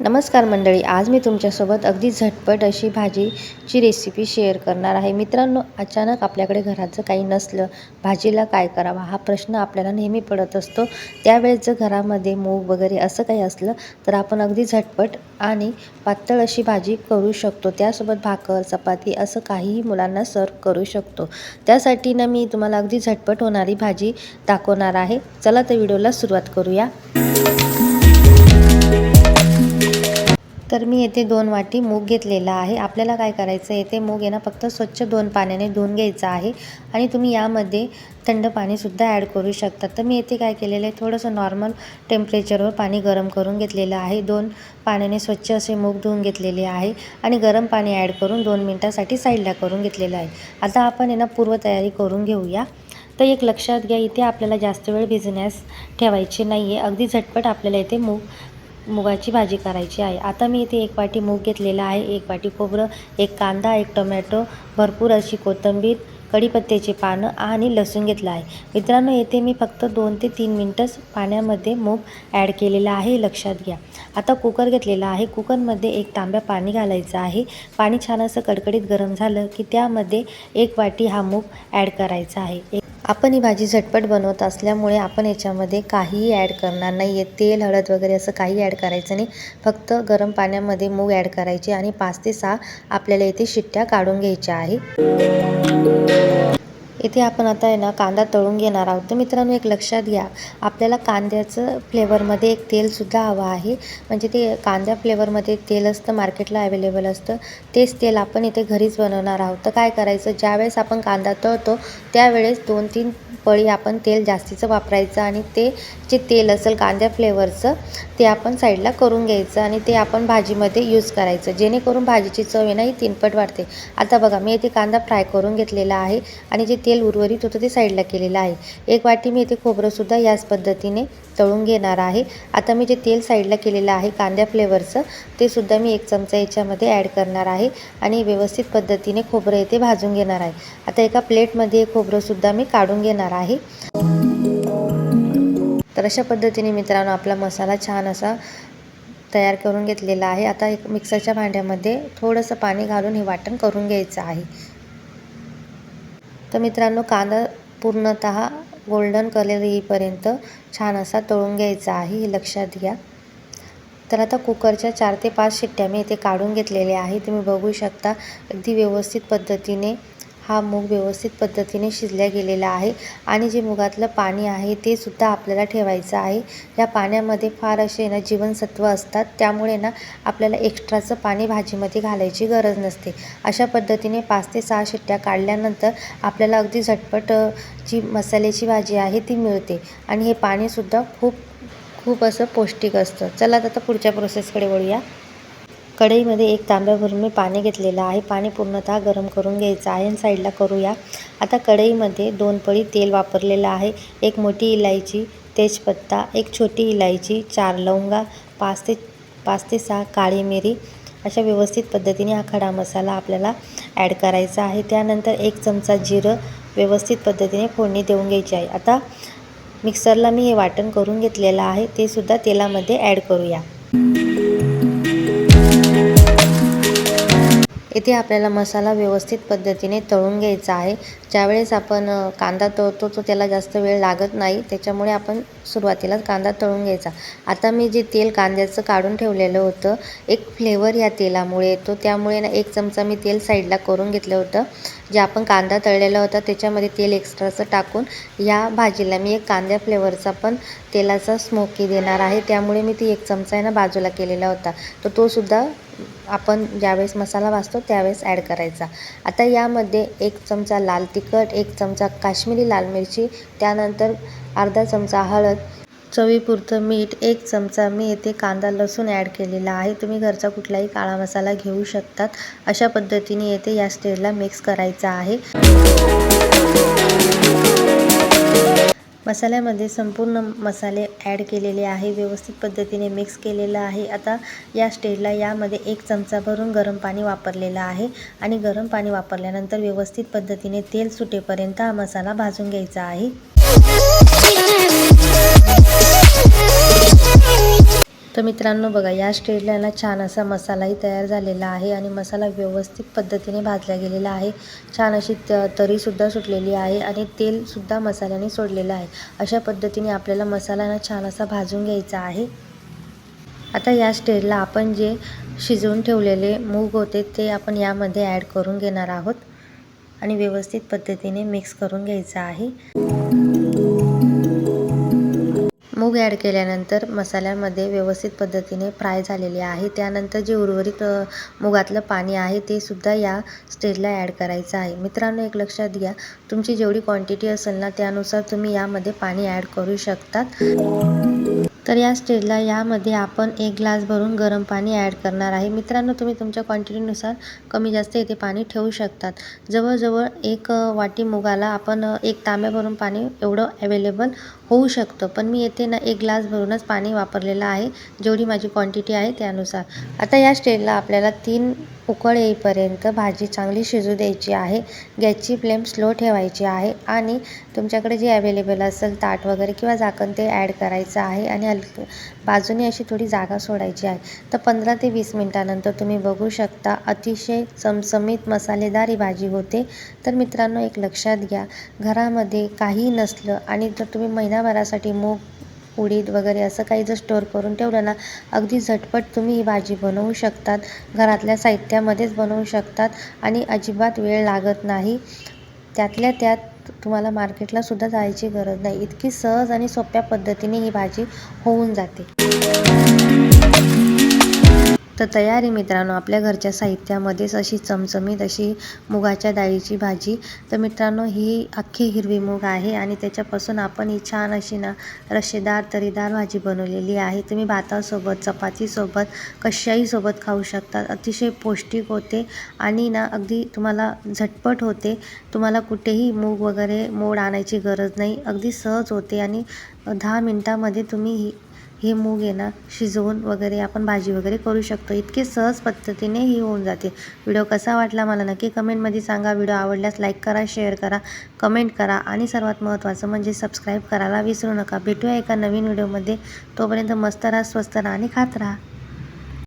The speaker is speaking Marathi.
नमस्कार मंडळी आज मी तुमच्यासोबत अगदी झटपट अशी भाजीची रेसिपी शेअर करणार आहे. मित्रांनो अचानक आपल्याकडे घराचं काही नसलं भाजीला काय करावा हा प्रश्न आपल्याला नेहमी पडत असतो. त्यावेळेस जर घरामध्ये मूग वगैरे असं काही असलं तर आपण अगदी झटपट आणि पातळ अशी भाजी करू शकतो. त्यासोबत भाकर चपाती असं काहीही मुलांना सर्व करू शकतो. त्यासाठी ना मी तुम्हाला अगदी झटपट होणारी भाजी दाखवणार आहे. चला तर व्हिडिओला सुरुवात करूया. तर मी येथे दोन वाटी मूग घेतलेला आहे. आपल्याला काय करायचं येथे मूग आहे ना फक्त स्वच्छ दोन पाण्याने धुवून घ्यायचं आहे आणि तुम्ही यामध्ये थंड पाणीसुद्धा ॲड करू शकता. तर मी येथे काय केलेलं आहे थोडंसं नॉर्मल टेम्परेचरवर पाणी गरम करून घेतलेलं आहे. दोन पाण्याने स्वच्छ असे मूग धुवून घेतलेले आहे आणि गरम पाणी ॲड करून दोन मिनटासाठी साईडला करून घेतलेलं आहे. आता आपण आहे ना पूर्वतयारी करून घेऊया. तर एक लक्षात घ्या इथे आपल्याला जास्त वेळ भिजण्यास ठेवायची नाही आहे अगदी झटपट आपल्याला इथे मूग मुगाची भाजी करायची आहे. आता मी इथे एक वाटी मूग घेतलेला आहे एक वाटी खोबरं एक कांदा एक टोमॅटो भरपूर अशी कोथिंबीर कढीपत्त्याची पानं आणि लसूण घेतलं आहे. मित्रांनो येथे मी फक्त दोन ते तीन मिनटंच पाण्यामध्ये मूग ॲड केलेला आहे लक्षात घ्या. आता कुकर घेतलेला आहे. कुकरमध्ये एक तांब्या पाणी घालायचं आहे. पाणी छान असं कडकडीत गरम झालं की त्यामध्ये एक वाटी हा मूग ॲड करायचा आहे. आपण ही भाजी झटपट बनवत असल्यामुळे आपण याच्यामध्ये काहीही ॲड करणार नाही आहे तेल हळद वगैरे असं काही ॲड करायचं नाही. फक्त गरम पाण्यामध्ये मूग ॲड करायचे आणि पाच ते सहा आपल्याला इथे शिट्ट्या काढून घ्यायच्या आहे. इथे आपण आता आहे ना कांदा तळून घेणार आहोत. तर मित्रांनो एक लक्षात घ्या आपल्याला कांद्याचं फ्लेवरमध्ये एक तेलसुद्धा हवं आहे. म्हणजे ते कांद्या फ्लेवरमध्ये तेल असतं मार्केटला अवेलेबल असतं. तेच तेल आपण इथे घरीच बनवणार आहोत. तर काय करायचं ज्यावेळेस आपण कांदा तळतो त्यावेळेस दोन तीन पळी आपण तेल जास्तीचं वापरायचं आणि ते जे तेल असेल कांद्या फ्लेवरचं ते आपण साईडला करून घ्यायचं आणि ते आपण भाजीमध्ये यूज करायचं. जेणेकरून भाजीची चव आहे ना ही तीनपट वाढते. आता बघा मी इथे कांदा फ्राय करून घेतलेला आहे आणि जे तेल तेल उर्वरित होतं ते साईडला केलेलं आहे. एक वाटी मी इथे खोबरंसुद्धा याच पद्धतीने तळून घेणार आहे. आता मी जे तेल साईडला केलेलं आहे कांद्या फ्लेवरचं ते सुद्धा मी एक चमचा याच्यामध्ये ॲड करणार आहे आणि व्यवस्थित पद्धतीने खोबरं येथे भाजून घेणार आहे. आता एका प्लेटमध्ये खोबरंसुद्धा मी काढून घेणार आहे. तर अशा पद्धतीने मित्रांनो आपला मसाला छान असा तयार करून घेतलेला आहे. आता एक मिक्सरच्या भांड्यामध्ये थोडंसं पाणी घालून हे वाटण करून घ्यायचं आहे. तर मित्रांनो कांदा पूर्णत गोल्डन कलर येईपर्यंत छान असा तळून घ्यायचा आहे हे लक्षात घ्या. तर आता कुकरच्या चार ते पाच शिट्ट्या मी इथे काढून घेतलेल्या आहे तुम्ही बघू शकता अगदी व्यवस्थित पद्धतीने हा मूग व्यवस्थित पद्धतीने शिजल्या गेलेला आहे आणि जे मुगातलं पाणी आहे ते सुद्धा आपल्याला ठेवायचं आहे. या पाण्यामध्ये फार असे ना जीवनसत्व असतात त्यामुळे ना आपल्याला एक्स्ट्राचं पाणी भाजीमध्ये घालायची गरज नसते. अशा पद्धतीने पाच ते सहा शिट्ट्या काढल्यानंतर आपल्याला अगदी झटपट जी मसाल्याची भाजी आहे ती मिळते आणि हे पाणीसुद्धा खूप खूप असं पौष्टिक असतं. चला आता पुढच्या प्रोसेसकडे वळूया. कढईमध्ये एक तांब्या भरून मी पाणी घेतलेलं आहे. पाणी पूर्णतः गरम करून घ्यायचं आहे साईडला करूया. आता कढईमध्ये दोन पळी तेल वापरलेलं आहे. एक मोठी इलायची तेजपत्ता एक छोटी इलायची चार लवंगा पाच ते पाच ते सहा काळी मिरी. अशा व्यवस्थित पद्धतीने हा खडा मसाला आपल्याला ॲड करायचा आहे. त्यानंतर एक चमचा जिरं व्यवस्थित पद्धतीने फोडणी देऊन घ्यायची आहे. आता मिक्सरला मी हे वाटण करून घेतलेलं आहे. ते सुद्धा तेलामध्ये ॲड करूया. इथे आपल्याला मसाला व्यवस्थित पद्धतीने तळून घ्यायचा आहे. ज्यावेळेस आपण कांदा तळतो तो त्याला जास्त वेळ लागत नाही. त्याच्यामुळे आपण सुरुवातीलाच कांदा तळून घ्यायचा. आता मी जे तेल कांद्याचं काढून ठेवलेलं होतं एक फ्लेवर या तेलामुळे येतो त्यामुळे ना एक चमचा मी तेल साईडला करून घेतलं होतं. जे आपण कांदा तळलेला होता त्याच्यामध्ये तेल एक्स्ट्राचं टाकून या भाजीला मी एक कांद्या फ्लेवरचा पण तेलाचा स्मोकी देणार आहे. त्यामुळे मी ती एक चमचा आहे ना बाजूला केलेला होता. तर तो सुद्धा आपण ज्यावेळेस मसाला भाजतो त्यावेळेस ॲड करायचा. आता यामध्ये एक चमचा लाल तिखट एक चमचा काश्मीरी लाल मिरची त्यानंतर अर्धा चमचा हळद चवीपुरतं मीठ एक चमचा मी येथे कांदा लसूण ॲड केलेला आहे. तुम्ही घरचा कुठलाही काळा मसाला घेऊ शकतात. अशा पद्धतीने येथे या स्टेजला मिक्स करायचा आहे. मसाल्यामध्ये संपूर्ण मसाले ॲड केलेले आहे. व्यवस्थित पद्धतीने मिक्स केलेलं आहे. आता या स्टेजला यामध्ये एक चमचा भरून गरम पाणी वापरलेलं आहे आणि गरम पाणी वापरल्यानंतर व्यवस्थित पद्धतीने तेल सुटेपर्यंत हा मसाला भाजून घ्यायचा आहे. तर मित्रांनो बघा या स्टेजला ना छान असा मसालाही तयार झालेला आहे आणि मसाला व्यवस्थित पद्धतीने भाजला गेलेला आहे. छान अशी त तरीसुद्धा सुटलेली आहे आणि तेलसुद्धा मसाल्याने सोडलेलं आहे. अशा पद्धतीने आपल्याला मसाला ना छान असा भाजून घ्यायचा आहे. आता या स्टेजला आपण जे शिजवून ठेवलेले मूग होते ते आपण यामध्ये ॲड करून घेणार आहोत आणि व्यवस्थित पद्धतीने मिक्स करून घ्यायचं आहे. मूग ॲड केल्यानंतर मसाल्यामध्ये व्यवस्थित पद्धतीने फ्राय झालेले आहे. त्यानंतर जे उर्वरित मुगातलं पाणी आहे ते सुद्धा या स्टेजला ॲड करायचं आहे. मित्रांनो एक लक्षात घ्या तुमची जेवढी क्वांटिटी असेल ना त्यानुसार तुम्ही यामध्ये पाणी ॲड करू शकतात. तर या स्टेजला यामध्ये आपण एक ग्लास भरून गरम पाणी ॲड करणार आहे. मित्रांनो तुम्ही तुमच्या क्वांटिटीनुसार कमी जास्त इथे पाणी ठेवू शकतात. जवळजवळ एक वाटी मुगाला आपण एक तांब्या भरून पाणी एवढं अवेलेबल होऊ शकतं. पण मी येथे ना एक ग्लास भरूनच पाणी वापरलेलं आहे जेवढी माझी क्वांटिटी आहे त्यानुसार. आता या स्टेजला आपल्याला तीन उकळ येईपर्यंत भाजी चांगली शिजू द्यायची आहे. गॅसची फ्लेम स्लो ठेवायची आहे आणि तुमच्याकडे जे अवेलेबल असेल ताट वगैरे किंवा झाकण ते ॲड करायचं आहे आणि बाजूने अशी थोडी जागा सोडायची आहे. तर पंधरा ते वीस मिनटानंतर तुम्ही बघू शकता अतिशय चमचमीत मसालेदार ही भाजी होते. तर मित्रांनो एक लक्षात घ्या घरामध्ये काही नसलं आणि जर तुम्ही महिनाभरासाठी मूग उडीद वगैरे असं काही जर स्टोअर करून ठेवलं ना अगदी झटपट तुम्ही ही भाजी बनवू शकतात. घरातल्या साहित्यामध्येच बनवू शकतात आणि अजिबात वेळ लागत नाही. त्यातल्या त्यात तुम्हाला मार्केटला सुद्धा जायची गरज नाही. इतकी सहज आणि सोप्या पद्धतीने ही भाजी होऊन जाते. तर तयारी मित्रांनो. आपल्या घरच्या साहित्यामध्येच अशी चमचमीत अशी मुगाच्या डाळीची भाजी. तर मित्रांनो ही अख्खी हिरवी मूग आहे आणि त्याच्यापासून आपण ही छान अशी ना रशेदार तरीदार भाजी बनवलेली आहे. तुम्ही भातासोबत चपातीसोबत कशाहीसोबत खाऊ शकता. अतिशय पौष्टिक होते आणि ना अगदी तुम्हाला झटपट होते. तुम्हाला कुठेही मूग वगैरे मोड आणायची गरज नाही. अगदी सहज होते आणि दहा मिनटामध्ये तुम्ही ही हे मूग आहे ना शिजवून वगैरे आपण भाजी वगैरे करू शकतो. इतके सहज पद्धतीने ही होऊन जाते. व्हिडिओ कसा वाटला मला नक्की कमेंटमध्ये सांगा. व्हिडिओ आवडल्यास लाईक करा शेअर करा कमेंट करा आणि सर्वात महत्त्वाचं म्हणजे सबस्क्राईब करायला विसरू नका. भेटूया एका नवीन व्हिडिओमध्ये. तोपर्यंत मस्त राहा स्वस्त राहा आणि खात राहा.